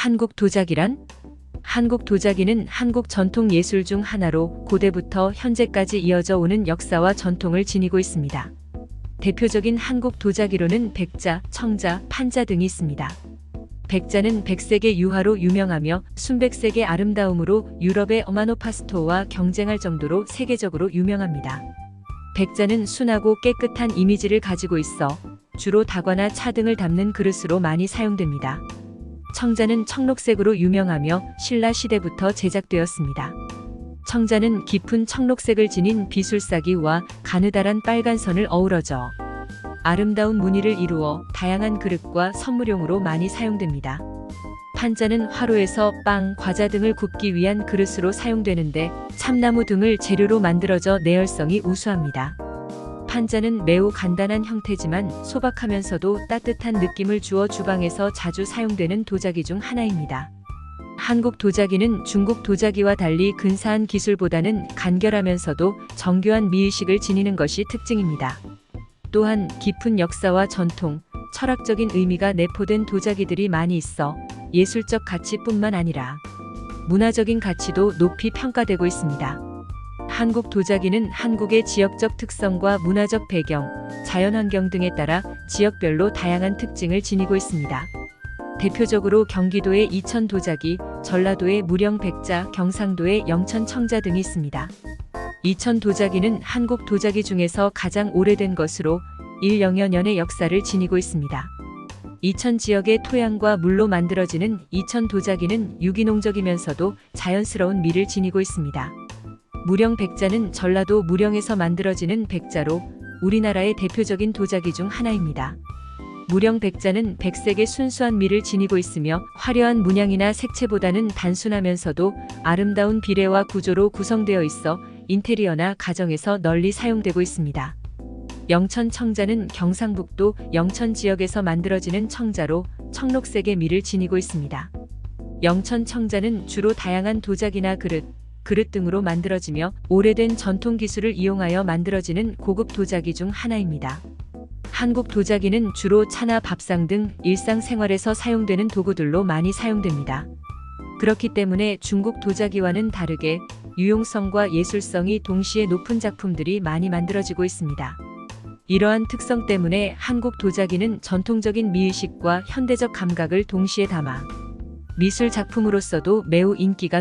한국 도자기란? 한국 도자기는 한국 전통 예술 중 하나로 고대부터 현재까지 이어져 오는 역사와 전통을 지니고 있습니다. 대표적인 한국 도자기로는 백자, 청자, 판자 등이 있습니다. 백자는 백색의 유화로 유명하며 순백색의 아름다움으로 유럽의 어마노파스토와 경쟁할 정도로 세계적으로 유명합니다. 백자는 순하고 깨끗한 이미지를 가지고 있어 주로 다과나 차 등을 담는 그릇으로 많이 사용됩니다. 청자는 청록색으로 유명하며 신라 시대부터 제작되었습니다. 청자는 깊은 청록색을 지닌 비술사기와 가느다란 빨간 선을 어우러져 아름다운 무늬를 이루어 다양한 그릇과 선물용으로 많이 사용됩니다. 판자는 화로에서 빵, 과자 등을 굽기 위한 그릇으로 사용되는데 참나무 등을 재료로 만들어져 내열성이 우수합니다. 판자는 매우 간단한 형태지만 소박하면서도 따뜻한 느낌을 주어 주방에서 자주 사용되는 도자기 중 하나입니다. 한국 도자기는 중국 도자기와 달리 근사한 기술보다는 간결하면서도 정교한 미의식을 지니는 것이 특징입니다. 또한 깊은 역사와 전통, 철학적인 의미가 내포된 도자기들이 많이 있어 예술적 가치뿐만 아니라 문화적인 가치도 높이 평가되고 있습니다. 한국 도자기는 한국의 지역적 특성과 문화적 배경, 자연환경 등에 따라 지역별로 다양한 특징을 지니고 있습니다. 대표적으로 경기도의 이천 도자기, 전라도의 무령 백자, 경상도의 영천 청자 등이 있습니다. 이천 도자기는 한국 도자기 중에서 가장 오래된 것으로 1영여 년의 역사를 지니고 있습니다. 이천 지역의 토양과 물로 만들어지는 이천 도자기는 유기농적이면서도 자연스러운 미를 지니고 있습니다. 무령 백자는 전라도 무령에서 만들어지는 백자로 우리나라의 대표적인 도자기 중 하나입니다. 무령 백자는 백색의 순수한 미를 지니고 있으며 화려한 문양이나 색채보다는 단순하면서도 아름다운 비례와 구조로 구성되어 있어 인테리어나 가정에서 널리 사용되고 있습니다. 영천 청자는 경상북도 영천 지역에서 만들어지는 청자로 청록색의 미를 지니고 있습니다. 영천 청자는 주로 다양한 도자기나 그릇, 그릇 등으로 만들어지며 오래된 전통 기술을 이용하여 만들어지는 고급 도자기 중 하나입니다. 한국 도자기는 주로 차나 밥상 등 일상생활에서 사용되는 도구들로 많이 사용됩니다. 그렇기 때문에 중국 도자기와는 다르게 유용성과 예술성이 동시에 높은 작품들이 많이 만들어지고 있습니다. 이러한 특성 때문에 한국 도자기는 전통적인 미의식과 현대적 감각을 동시에 담아 미술 작품으로서도 매우 인기가